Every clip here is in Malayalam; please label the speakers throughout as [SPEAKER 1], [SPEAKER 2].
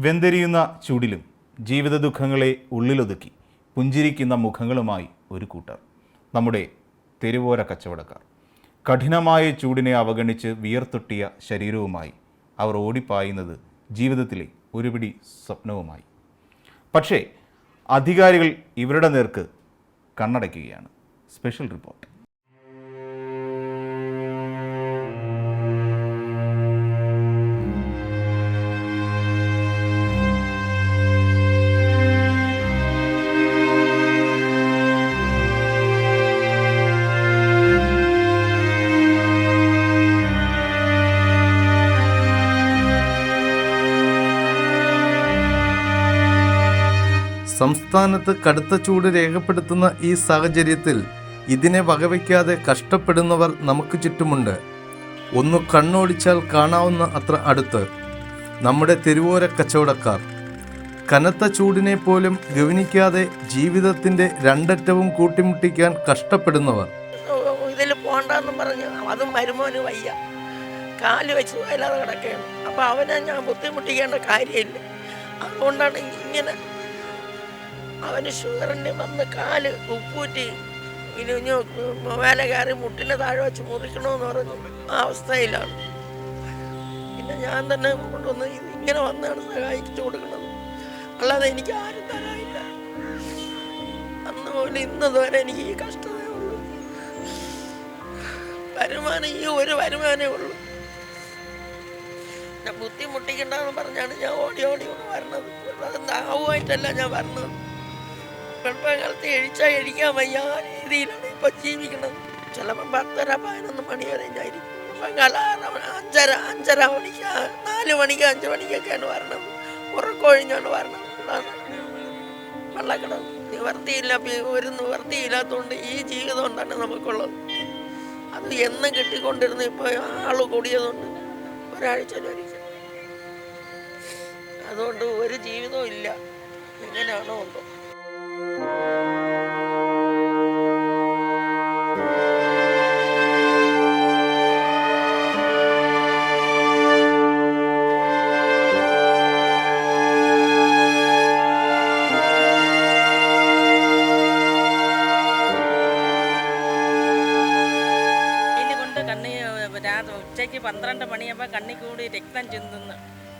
[SPEAKER 1] വെന്തെരിയുന്ന ചൂടിലും ജീവിത ദുഃഖങ്ങളെ ഉള്ളിലൊതുക്കി പുഞ്ചിരിക്കുന്ന മുഖങ്ങളുമായി ഒരു കൂട്ടർ. നമ്മുടെ തെരുവോര കച്ചവടക്കാർ. കഠിനമായ ചൂടിനെ അവഗണിച്ച് വിയർത്തൊട്ടിയ ശരീരവുമായി അവർ ഓടിപ്പായുന്നത് ജീവിതത്തിലെ ഒരുപിടി സ്വപ്നവുമായി. പക്ഷേ അധികാരികൾ ഇവരുടെ നേർക്ക് കണ്ണടയ്ക്കുകയാണ്. Special report.
[SPEAKER 2] സംസ്ഥാനത്ത് കടുത്ത ചൂട് രേഖപ്പെടുത്തുന്ന ഈ സാഹചര്യത്തിൽ ഇതിനെ വകവയ്ക്കാതെ കഷ്ടപ്പെടുന്നവർ നമുക്ക് ചുറ്റുമുണ്ട്. ഒന്ന് കണ്ണോടിച്ചാൽ കാണാവുന്ന അത്ര അടുത്ത്. നമ്മുടെ തെരുവോര കച്ചവടക്കാർ. കനത്ത ചൂടിനെ പോലും ഗവനിക്കാതെ ജീവിതത്തിന്റെ രണ്ടറ്റവും കൂട്ടിമുട്ടിക്കാൻ കഷ്ടപ്പെടുന്നവർ.
[SPEAKER 3] അതും വയ്യ. കാൽ വെച്ച് വയലാതെ കിടക്കുകയാണ്. അപ്പോൾ അവനെ ഞാൻ ബുദ്ധിമുട്ടിക്കേണ്ട കാര്യമില്ല. അതുകൊണ്ടാണ് ഇങ്ങനെ അവന് ഷുഗറിന് വന്ന് കാൽ ഉപ്പൂറ്റി. ഇനി ഇനി മേലെ കയറി മുട്ടിന് താഴെ വെച്ച് മുറിക്കണമെന്ന് പറഞ്ഞു ആ അവസ്ഥയിലാണ്. പിന്നെ ഞാൻ തന്നെ കൊണ്ടുവന്ന് ഇങ്ങനെ വന്നാണ് സഹായിച്ചു കൊടുക്കുന്നത്. അല്ലാതെ എനിക്ക് ആരും തരാനില്ല. അന്ന് പോലെ ഇന്നതുവരെ എനിക്ക് ഈ കഷ്ടതയേ ഉള്ളൂ. വരുമാനം ഈ ഒരു വരുമാനമേ ഉള്ളൂ. ഞാൻ ബുദ്ധിമുട്ടിക്കണ്ടെന്ന് പറഞ്ഞാണ് ഞാൻ ഓടി ഓടി കൊണ്ട് വരണത് അത് നാവുമായിട്ടല്ല ഞാൻ വരണത് വെളുപ്പകാലത്ത് എഴിച്ചാൽ എഴിക്കാൻ വയ്യ ആ രീതിയിലാണ് ഇപ്പൊ ജീവിക്കുന്നത്. ചിലപ്പം പത്തര പതിനൊന്ന് മണി വരെ ഞായിരിക്കും പകലാറ് അഞ്ചര അഞ്ചര മണിക്ക് നാല് മണിക്ക് അഞ്ച് മണിക്കൊക്കെയാണ് വരണം. ഉറക്കൊഴിഞ്ഞാണ് വരണം. വെള്ളക്കിടം. നിവർത്തിയില്ല ഒരു നിവർത്തിയില്ലാത്തതുകൊണ്ട് ഈ ജീവിതം കൊണ്ടാണ് നമുക്കുള്ളത്. അത് എന്നും കിട്ടിക്കൊണ്ടിരുന്ന ഇപ്പോൾ ആൾ കൂടിയതുകൊണ്ട് ഒരാഴ്ച അതുകൊണ്ട് ഒരു ജീവിതവും ഇല്ല. എങ്ങനെയാണോ ഉണ്ടോ
[SPEAKER 4] രാത്രി ഉച്ചയ്ക്ക് പന്ത്രണ്ട് മണിയാകുമ്പോൾ കണ്ണി കൂടി രക്തം ചിന്തുന്നു.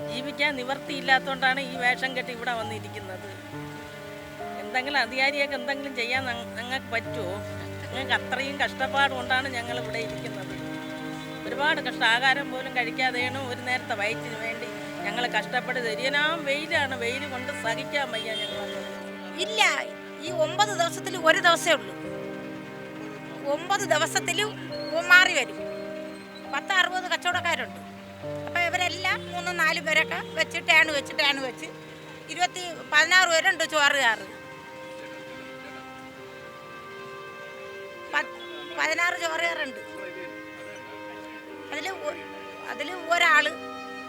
[SPEAKER 4] ജീവിക്കാൻ നിവർത്തിയില്ലാത്തതുകൊണ്ടാണ് ഈ വേഷം കെട്ടി ഇവിടെ വന്നിരിക്കുന്നത്. എന്തെങ്കിലും അധികാരിയൊക്കെ എന്തെങ്കിലും ചെയ്യാൻ ഞങ്ങൾക്ക് പറ്റുമോ ഞങ്ങൾക്ക് അത്രയും കഷ്ടപ്പാട് കൊണ്ടാണ് ഞങ്ങൾ ഇവിടെ ഇരിക്കുന്നത്. ഒരുപാട് കഷ്ട ആഹാരം പോലും കഴിക്കാതെയാണ് ഒരു നേരത്തെ വയറ്റിന് വേണ്ടി ഞങ്ങൾ കഷ്ടപ്പെട്ട് തരിയനാം വെയിലാണ്. വെയിൽ കൊണ്ട് സഹിക്കാൻ വയ്യ ഞങ്ങൾ
[SPEAKER 5] ഇല്ല. ഈ ഒമ്പത് ദിവസത്തിൽ ഒരു ദിവസമേ ഉള്ളൂ. ഒമ്പത് ദിവസത്തിൽ മാറി വരും. പത്ത് അറുപത് കച്ചവടക്കാരുണ്ട്. അപ്പോൾ ഇവരെല്ലാം മൂന്നും നാല് പേരൊക്കെ വെച്ച് ടേണ് വെച്ച് ടേണ് വെച്ച് ഇരുപത്തി പതിനാറ് പേരുണ്ട് ചോറുകാർ പതിനാറ് ചോറുകാരുണ്ട് അതിൽ അതിൽ ഒരാൾ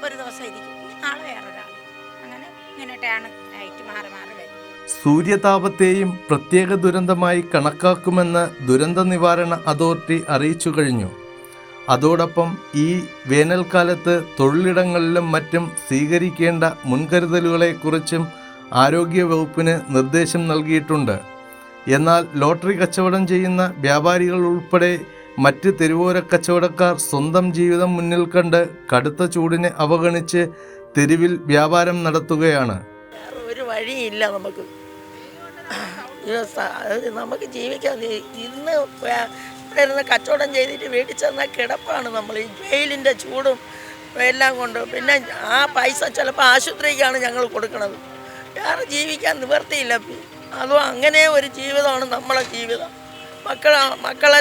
[SPEAKER 5] ഒരു ദിവസം ഇരിക്കും. നാളെ വേറൊരാൾ അങ്ങനെ ഇങ്ങനെ ടേണ് ആയിട്ട് മാറി മാറി വരും.
[SPEAKER 2] സൂര്യതാപത്തെയും പ്രത്യേക ദുരന്തമായി കണക്കാക്കുമെന്ന് ദുരന്ത നിവാരണ അതോറിറ്റി അറിയിച്ചു കഴിഞ്ഞു. അതോടൊപ്പം ഈ വേനൽക്കാലത്ത് തൊഴിലിടങ്ങളിലും മറ്റും സ്വീകരിക്കേണ്ട മുൻകരുതലുകളെക്കുറിച്ചും ആരോഗ്യവകുപ്പിന് നിർദ്ദേശം നൽകിയിട്ടുണ്ട്. എന്നാൽ ലോട്ടറി കച്ചവടം ചെയ്യുന്ന വ്യാപാരികൾ ഉൾപ്പെടെ മറ്റ് തെരുവോര കച്ചവടക്കാർ സ്വന്തം ജീവിതം മുന്നിൽ കണ്ട് കടുത്ത ചൂടിനെ അവഗണിച്ച് തെരുവിൽ വ്യാപാരം നടത്തുകയാണ്.
[SPEAKER 3] ഒരു വഴിയില്ല നമുക്ക്. നമുക്ക് ജീവിക്കാൻ ഇന്ന് ഇവിടെ ഇരുന്ന് കച്ചവടം ചെയ്തിട്ട് വീട്ടിൽ ചെന്നാൽ കിടപ്പാണ് നമ്മൾ. ഈ വെയിലിന്റെ ചൂടും എല്ലാം കൊണ്ട്. പിന്നെ ആ പൈസ ചിലപ്പോൾ ആശുപത്രിക്കാണ് ഞങ്ങൾ കൊടുക്കുന്നത് വേറെ ജീവിക്കാൻ നിവർത്തിയില്ല അതും അങ്ങനെ ഒരു ജീവിതമാണ് നമ്മളെ ജീവിതം. മക്കളെ മക്കളെ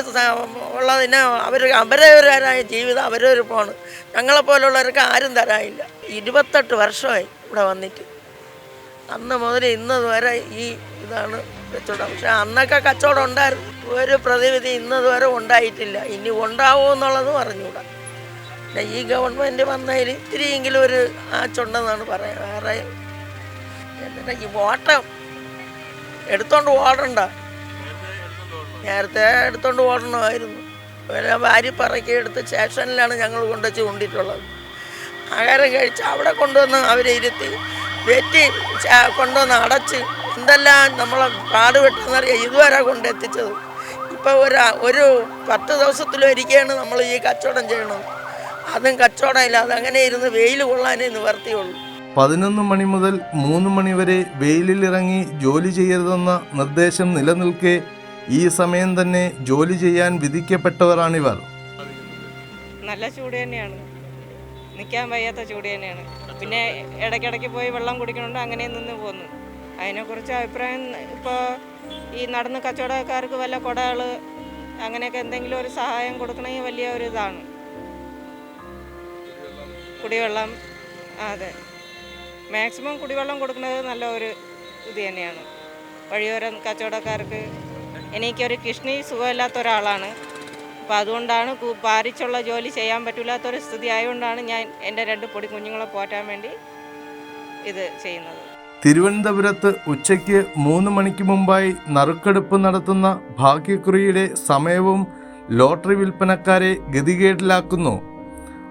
[SPEAKER 3] ഉള്ളതിന് അവർ അവരവരായ ജീവിതം അവരവർ പോണ്. ഞങ്ങളെപ്പോലുള്ളവർക്ക് ആരും തരാനില്ല. ഇരുപത്തെട്ട് വർഷമായി ഇവിടെ വന്നിട്ട്. അന്ന് മുതൽ ഇന്ന് വരെ ഈ ഇതാണ് കച്ചവടം. പക്ഷെ അന്നൊക്കെ കച്ചവടം ഉണ്ടായിരുന്നു. ഒരു പ്രതിവിധി ഇന്നതുവരെ ഉണ്ടായിട്ടില്ല. ഇനി ഉണ്ടാവുമോ എന്നുള്ളത് പറഞ്ഞുകൂടാ പിന്നെ ഈ ഗവൺമെന്റ് വന്നതിൽ ഇത്തിരിയെങ്കിലും ഒരു ആച്ചുണ്ടെന്നാണ് പറയാം. വേറെ എന്നിട്ട് ഈ ഓട്ടം എടുത്തോണ്ട് ഓടണ്ട നേരത്തെ എടുത്തോണ്ട് ഓടണമായിരുന്നു പിന്നെ വാരി പറക്കി എടുത്ത് സ്റ്റേഷനിലാണ് ഞങ്ങൾ കൊണ്ടുവച്ച് കൊണ്ടിട്ടുള്ളത്. ആഹാരം കഴിച്ച് അവിടെ കൊണ്ടുവന്ന് അവരെ ഇരുത്തി വെറ്റി കൊണ്ടുവന്ന് അടച്ച് എന്തെല്ലാം നമ്മളെ പാടുപെട്ടെന്നറിയാം ഇതുവരെ കൊണ്ടെത്തിച്ചത് ഇപ്പോൾ ഒരു ഒരു പത്ത് ദിവസത്തിലൊരിക്കലാണ് നമ്മൾ ഈ കച്ചവടം ചെയ്യണത്. അതും കച്ചവടം ഇല്ല അങ്ങനെ ഇരുന്ന് വെയിൽ കൊള്ളാനേ നിവർത്തിയുള്ളൂ.
[SPEAKER 2] പതിനൊന്ന് മണി മുതൽ മൂന്ന് മണി വരെ വെയിലിലിറങ്ങി ജോലി ചെയ്യരുതെന്ന നിർദ്ദേശം നിലനിൽക്കെ ഈ സമയം തന്നെ ജോലി ചെയ്യാൻ വിധിക്കപ്പെട്ടവരാണിവർ.
[SPEAKER 6] നല്ല ചൂട് തന്നെയാണ്. നിൽക്കാൻ വയ്യാത്ത ചൂട് തന്നെയാണ്. പിന്നെ ഇടയ്ക്കിടയ്ക്ക് പോയി വെള്ളം കുടിക്കണോണ്ട് അങ്ങനെ നിന്ന് പോന്നു. അതിനെക്കുറിച്ച് അഭിപ്രായം ഇപ്പോൾ ഈ നടന്ന് കച്ചവടക്കാർക്ക് വല്ല കുടകൾ അങ്ങനെയൊക്കെ എന്തെങ്കിലും ഒരു സഹായം കൊടുക്കണമെങ്കിൽ വലിയ ഒരു ഇതാണ്. കുടിവെള്ളം അതെ. മാക്സിമം കുടിവെള്ളം കൊടുക്കുന്നത് നല്ല ഒരു ഇത് തന്നെയാണ്. വഴിയോര കച്ചവടക്കാർക്ക് എനിക്കൊരു കിഡ്നി സുഖമില്ലാത്ത ഒരാളാണ്. അപ്പോൾ അതുകൊണ്ടാണ് പാരിച്ചുള്ള ജോലി ചെയ്യാൻ പറ്റില്ലാത്തൊരു സ്ഥിതി ആയതുകൊണ്ടാണ് ഞാൻ എന്റെ രണ്ട് പൊടി കുഞ്ഞുങ്ങളെ പോറ്റാൻ വേണ്ടി ഇത് ചെയ്യുന്നത്.
[SPEAKER 2] തിരുവനന്തപുരത്ത് ഉച്ചയ്ക്ക് മൂന്ന് മണിക്ക് മുമ്പായി നറുക്കെടുപ്പ് നടത്തുന്ന ഭാഗ്യക്കുറിയുടെ സമയവും ലോട്ടറി വിൽപ്പനക്കാരെ ഗതികേടിലാക്കുന്നു.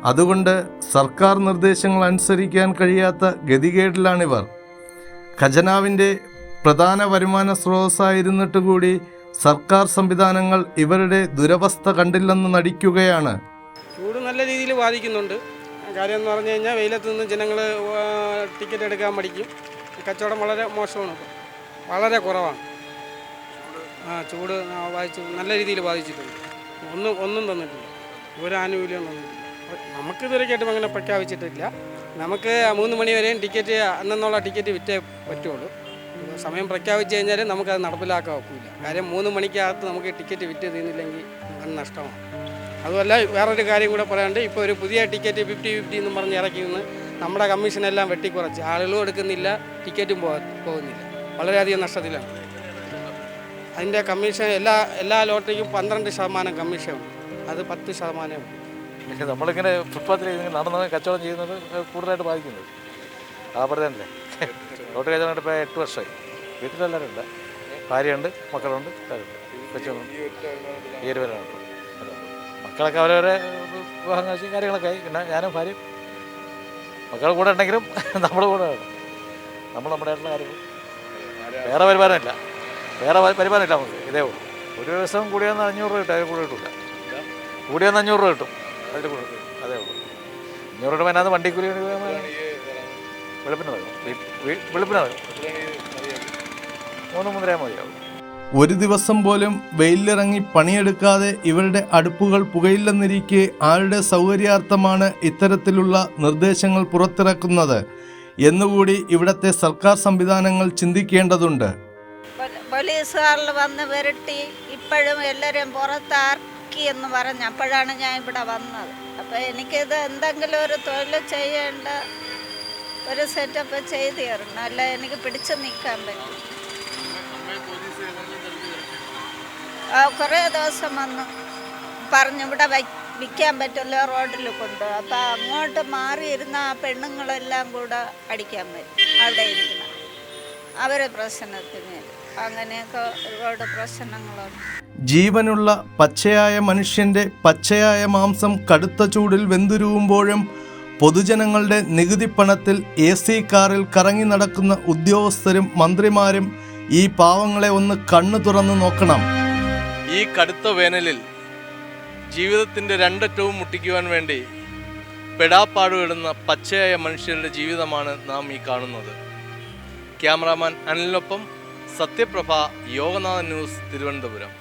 [SPEAKER 2] അതുകൊണ്ട് സർക്കാർ നിർദ്ദേശങ്ങൾ അനുസരിക്കാൻ കഴിയാത്ത ഗതികേടിലാണിവർ. ഖജനാവിന്റെ പ്രധാന വരുമാന സ്രോതസ്സായിരുന്നിട്ട് കൂടി സർക്കാർ സംവിധാനങ്ങൾ ഇവരുടെ ദുരവസ്ഥ കണ്ടില്ലെന്ന് നടിക്കുകയാണ്.
[SPEAKER 7] ചൂട് നല്ല രീതിയിൽ ബാധിക്കുന്നുണ്ട്. കാര്യം എന്ന് പറഞ്ഞു കഴിഞ്ഞാൽ വെയിലത്ത് നിന്ന് ജനങ്ങൾ ടിക്കറ്റ് എടുക്കാൻ മടിക്കും. കച്ചവടം വളരെ മോശമാണ് വളരെ കുറവാണ്. ആ ചൂട് ബാധിച്ചു നല്ല രീതിയിൽ ബാധിച്ചിട്ടുണ്ട്. ഒന്നും ഒന്നും തന്നിട്ടില്ല. ഒരു ആനുകൂല്യം തന്നിട്ടില്ല. നമുക്ക് ഇതുവരെയായിട്ടും അങ്ങനെ പ്രഖ്യാപിച്ചിട്ടില്ല. നമുക്ക് മൂന്ന് മണി വരെയും ടിക്കറ്റ് അന്നെന്നുള്ള ടിക്കറ്റ് വിറ്റേ പറ്റുള്ളൂ. സമയം പ്രഖ്യാപിച്ചു കഴിഞ്ഞാൽ നമുക്കത് നടപ്പിലാക്കാൻ കാര്യം മൂന്ന് മണിക്കകത്ത് നമുക്ക് ടിക്കറ്റ് വിറ്റ് തീർന്നില്ലെങ്കിൽ അത് നഷ്ടമാണ്. അതുമല്ല വേറൊരു കാര്യം കൂടെ പറയാണ്ട് ഇപ്പോൾ ഒരു പുതിയ ടിക്കറ്റ് ഫിഫ്റ്റി ഫിഫ്റ്റി എന്നും പറഞ്ഞ് ഇറക്കി നിന്ന് നമ്മുടെ കമ്മീഷനെല്ലാം വെട്ടിക്കുറച്ച്. ആളുകളും എടുക്കുന്നില്ല ടിക്കറ്റും പോകുന്നില്ല. വളരെയധികം നഷ്ടത്തിലാണ്. അതിന്റെ കമ്മീഷൻ എല്ലാ എല്ലാ ലോട്ടറിക്കും പന്ത്രണ്ട് ശതമാനം കമ്മീഷൻ അത് പത്ത്
[SPEAKER 8] ശതമാനം നമ്മളിങ്ങനെ ഫുട്പാത്തിൽ നടന്ന് കച്ചവടം ചെയ്യുന്നത് കൂടുതലായിട്ട് ബാധിക്കുന്നത്. അവിടെ തന്നെ ലോട്ടറി കച്ചവടം ഇപ്പോൾ എട്ട് വർഷമായി. വീട്ടിലെല്ലാവരും ഉണ്ട് ഭാര്യയുണ്ട് മക്കളുണ്ട് കൊച്ചുണ്ട്. ഈ മക്കളൊക്കെ അവരവരെ വിവാഹം കഴിച്ച് കാര്യങ്ങളൊക്കെ ആയി. പിന്നെ ഞാനും ഭാര്യയും മക്കൾ കൂടെ ഉണ്ടെങ്കിലും നമ്മൾ കൂടെ നമ്മൾ നമ്മുടെ ആയിട്ടുള്ള കാര്യങ്ങൾ വേറെ വരുമാനമില്ല. വേറെ വരുമാനമില്ല നമുക്ക്. ഇതേ ഉള്ളൂ. ഒരു ദിവസം കൂടിയെന്ന് അഞ്ഞൂറ് രൂപ കിട്ടും. അതിൽ കൂടെ കിട്ടില്ല കൂടിയെന്ന് അഞ്ഞൂറ് രൂപ കിട്ടും. അതിൽ കൂടെ കിട്ടും. അതേ ഉള്ളൂ. അഞ്ഞൂറ് രൂപ അതിനകത്ത് വണ്ടിക്കൂലി വെളുപ്പിന് വരും വെളുപ്പിന് വരും മൂന്ന് മൂന്നര മതിയാവും.
[SPEAKER 2] ഒരു ദിവസം പോലും വെയിലിറങ്ങി പണിയെടുക്കാതെ ഇവരുടെ അടുപ്പുകൾ പുകയില്ലെന്നിരിക്കെ ആരുടെ സൗകര്യാർത്ഥമാണ് ഇത്തരത്തിലുള്ള നിർദ്ദേശങ്ങൾ പുറത്തിറക്കുന്നത് എന്നുകൂടി ഇവിടത്തെ സർക്കാർ സംവിധാനങ്ങൾ ചിന്തിക്കേണ്ടതുണ്ട്.
[SPEAKER 9] പോലീസുകാരിൽ വന്ന് വരട്ടി ഇപ്പോഴും എല്ലാവരെയും പുറത്താക്കി എന്ന് പറഞ്ഞു അപ്പോഴാണ് ഞാൻ ഇവിടെ വന്നത്. അപ്പോൾ എനിക്കിത് എന്തെങ്കിലും ഒരു തൊഴിൽ ചെയ്യേണ്ട ഒരു സെറ്റപ്പ് ചെയ്ത് തരണം. അല്ല എനിക്ക് പിടിച്ചു നിൽക്കാൻ പറ്റും ആ കുറേ ദിവസം വന്നു. പറഞ്ഞു ഇവിടെ വിൽക്കാൻ പറ്റില്ല റോഡിൽ കൊണ്ട്. അപ്പം അങ്ങോട്ട് മാറിയിരുന്ന ആ പെണ്ണുങ്ങളെല്ലാം കൂടെ അടിക്കാൻ പറ്റും അവിടെ ഇരിക്കണം. അവരെ പ്രശ്നത്തിന് അങ്ങനെയൊക്കെ ഒരുപാട് പ്രശ്നങ്ങളുണ്ട്
[SPEAKER 2] ജീവനുള്ള പച്ചയായ മനുഷ്യന്റെ പച്ചയായ മാംസം കടുത്ത ചൂടിൽ വെന്തുരുവുമ്പോഴും പൊതുജനങ്ങളുടെ നികുതി പണത്തിൽ എ സി കാറിൽ കറങ്ങി നടക്കുന്ന ഉദ്യോഗസ്ഥരും മന്ത്രിമാരും ഈ പാവങ്ങളെ ഒന്ന് കണ്ണു തുറന്നു നോക്കണം.
[SPEAKER 10] ഈ കടുത്ത വേനലിൽ ജീവിതത്തിന്റെ രണ്ടറ്റവും മുട്ടിക്കുവാൻ വേണ്ടി പെടാപ്പാടുവിടുന്ന പച്ചയായ മനുഷ്യരുടെ ജീവിതമാണ് നാം ഈ കാണുന്നത്. ക്യാമറാമാൻ അനിലിനൊപ്പം സത്യപ്രഭ യോഗനാഥൻ ന്യൂസ് തിരുവനന്തപുരം.